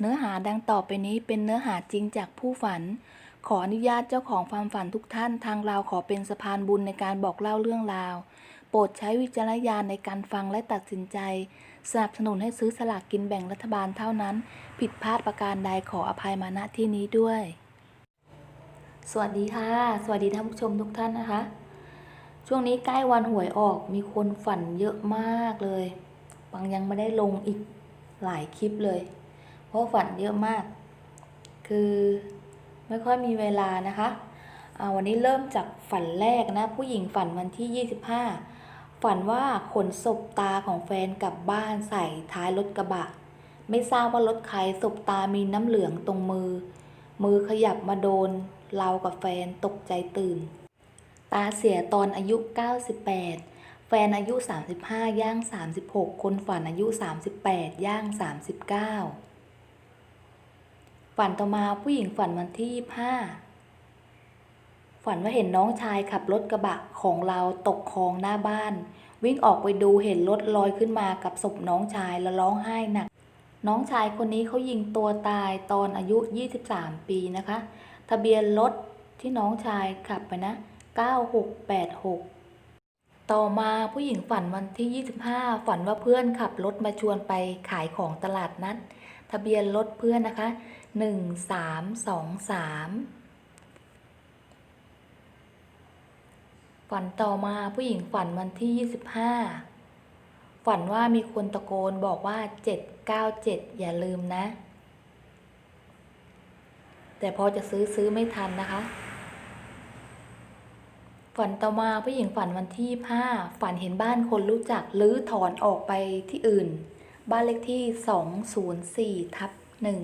เนื้อหาดังต่อไปนี้เป็นเนื้อหาจริงจากผู้ฝัน ขออนุญาตเจ้าของความฝันทุกท่านทางเราขอเป็นสะพานบุญในการบอกเล่าเรื่องราว โปรดใช้วิจารณญาณในการฟังและตัดสินใจ สนับสนุนให้ซื้อสลากกินแบ่งรัฐบาลเท่านั้น ผิดพลาดประการใดขออภัยมาณที่นี้ด้วย สวัสดีค่ะ สวัสดีท่านผู้ชมทุกท่านนะคะ ช่วงนี้ใกล้วันหวยออกมีคนฝันเยอะมากเลยปังยังไม่ได้ลงอีกหลายคลิปเลย เพราะฝันเยอะมาก คือไม่ค่อยมีเวลานะคะอ่าวันนี้เริ่มจากฝันแรกนะ ผู้หญิงฝันวันที่ 25 ฝันว่าขนศพตาของแฟนกลับบ้านใส่ท้ายรถกระบะ ไม่ทราบว่ารถใครศพตามีน้ำเหลืองตรงมือ มือขยับมาโดน เรากับแฟนตกใจตื่น ตาเสียตอนอายุ 98 แฟนอายุ 35 ย่าง 36 คนฝันอายุ 38 ย่าง 39 ฝันต่อมาผู้หญิงฝันวันที่25ฝันว่าเห็นน้องชายขับรถกระบะของเราตกคลองหน้าบ้าน วิ่งออกไปดูเห็นรถลอยขึ้นมากับศพน้องชายแล้วร้องไห้หนัก น้องชายคนนี้เขายิงตัวตายตอนอายุ 23 ปีนะคะ ทะเบียนรถที่น้องชายขับไปนะ 9686 ต่อมาผู้หญิงฝันวันที่ 25 ฝันว่าเพื่อนขับรถมาชวนไปขายของตลาดนัดทะเบียนรถเพื่อนนะคะ 1323ฝันต่อมาผู้หญิงฝันวันที่25ฝันว่ามีคนตะโกนบอกว่า797อย่าลืมนะ แต่พอจะซื้อซื้อไม่ทันนะคะฝันต่อมาผู้หญิงฝันวันที่ห้าฝันเห็นบ้านคนรู้จักลื้อถอนออกไปที่อื่น บ้านเลขที่สองศูนย์สี่ทับหนึ่ง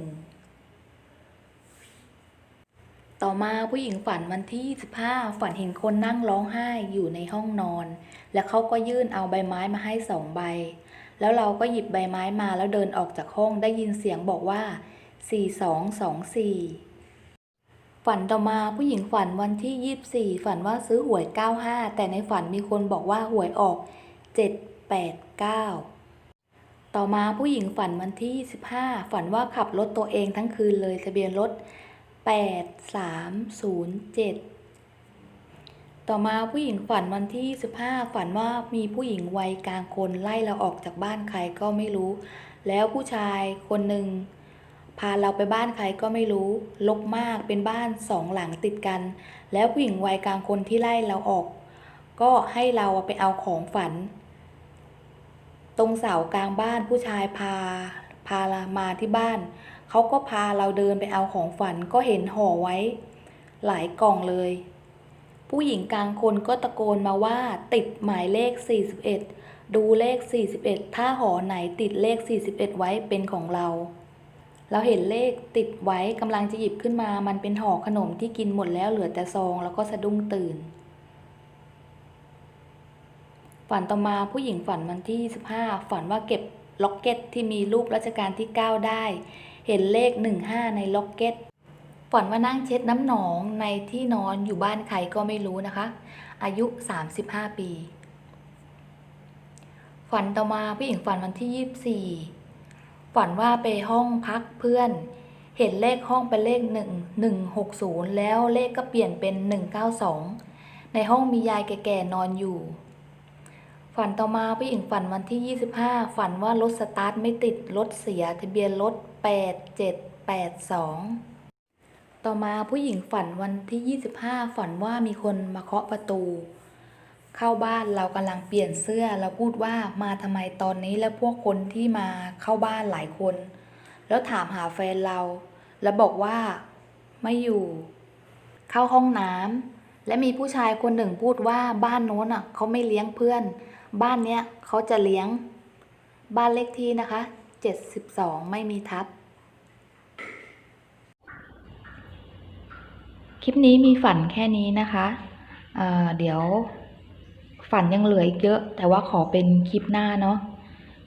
ต่อมาผู้หญิงฝันวันที่25ฝันเห็นคนนั่งร้องไห้อยู่ในห้องนอน แล้วเขาก็ยื่นเอาใบไม้มาให้สองใบ แล้วเราก็หยิบใบไม้มาแล้วเดินออกจากห้องได้ยินเสียงบอกว่า 4224 ฝันต่อมาผู้หญิงฝันวันที่ 24 ฝันว่าซื้อหวย 95 แต่ในฝันมีคนบอกว่าหวยออก 789ต่อมาผู้หญิงฝันวันที่25ฝันว่าขับรถตัวเองทั้งคืนเลยทะเบียนรถ 8307 ต่อมาผู้หญิงฝันวันที่25ฝันว่ามีผู้หญิงวัยกลางคนไล่เราออกจากบ้านใครก็ไม่รู้ แล้วผู้ชายคนหนึ่งพาเราไปบ้านใครก็ไม่รู้ลกมากเป็นบ้านสองหลังติดกัน แล้วผู้หญิงวัยกลางคนที่ไล่เราออก ก็ให้เราไปเอาของฝัน ตรงเสากลางบ้านผู้ชายพาพามาที่บ้าน เขาก็พาเราเดินไปเอาของฝันก็เห็นห่อไว้ หลายกล่องเลย ผู้หญิงกลางคนก็ตะโกนมาว่า ติดหมายเลข 41 ดูเลข 41 ถ้าห่อไหนติดเลข 41 ไว้เป็นของเรา เราเห็นเลขติดไว้กำลังจะหยิบขึ้นมา มันเป็นห่อขนมที่กินหมดแล้วเหลือแต่ซองแล้วก็สะดุ้งตื่นฝันต่อมาผู้หญิงฝันวันที่25ฝันว่าเก็บล็อกเก็ตที่มีรูปรัชกาลที่ 9 ได้ เห็นเลข 15 ในล็อกเก็ตฝันว่านั่งเช็ดน้ำหนองในที่นอนอยู่บ้านใครก็ไม่รู้นะคะ อายุ 35 ปี ฝันต่อมาผู้หญิงฝันวันที่ 24 ฝันว่าไปห้องพักเพื่อน เห็นเลขห้องเป็นเลขหนึ่งหนึ่งหกศูนย์แล้วเลขก็เปลี่ยนเป็นหนึ่งเก้าสองในห้องมียายแก่ๆนอนอยู่ ฝันต่อมาผู้หญิงฝันวันที่ 25 ฝันว่ารถสตาร์ทไม่ติด รถเสีย ทะเบียนรถ 8782 ต่อมาผู้หญิงฝันวันที่ 25 ฝันว่ามีคนมาเคาะประตู เข้าบ้านเรากำลังเปลี่ยนเสื้อเราพูดว่ามาทำไมตอนนี้แล้วพวกคนที่มาเข้าบ้านหลายคน แล้วถามหาแฟนเรา แล้วบอกว่าไม่อยู่ เข้าห้องน้ำและมีผู้ชายคนหนึ่งพูดว่าบ้านโน้นอะเขาไม่เลี้ยงเพื่อน บ้านเนี้ยเขาจะเลี้ยง บ้านเลขที่นะคะ 72 ไม่มีทับ คลิปนี้มีฝันแค่นี้นะคะเเดี๋ยวฝันยังเหลืออีกเยอะ แต่ว่าขอเป็นคลิปหน้าเนาะ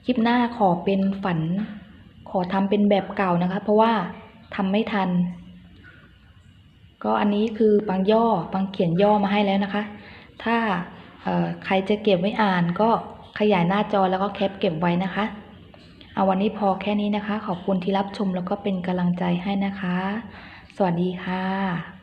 คลิปหน้าขอเป็นฝัน ขอทำเป็นแบบเก่านะคะ เพราะว่าทำไม่ทัน ก็อันนี้คือปังย่อปังเขียนย่อมาให้แล้วนะคะ ถ้า ใครจะเก็บไว้อ่านก็ขยายหน้าจอแล้วก็แคปเก็บไว้นะคะ เอาวันนี้พอแค่นี้นะคะ ขอบคุณที่รับชมแล้วก็เป็นกำลังใจให้นะคะ สวัสดีค่ะ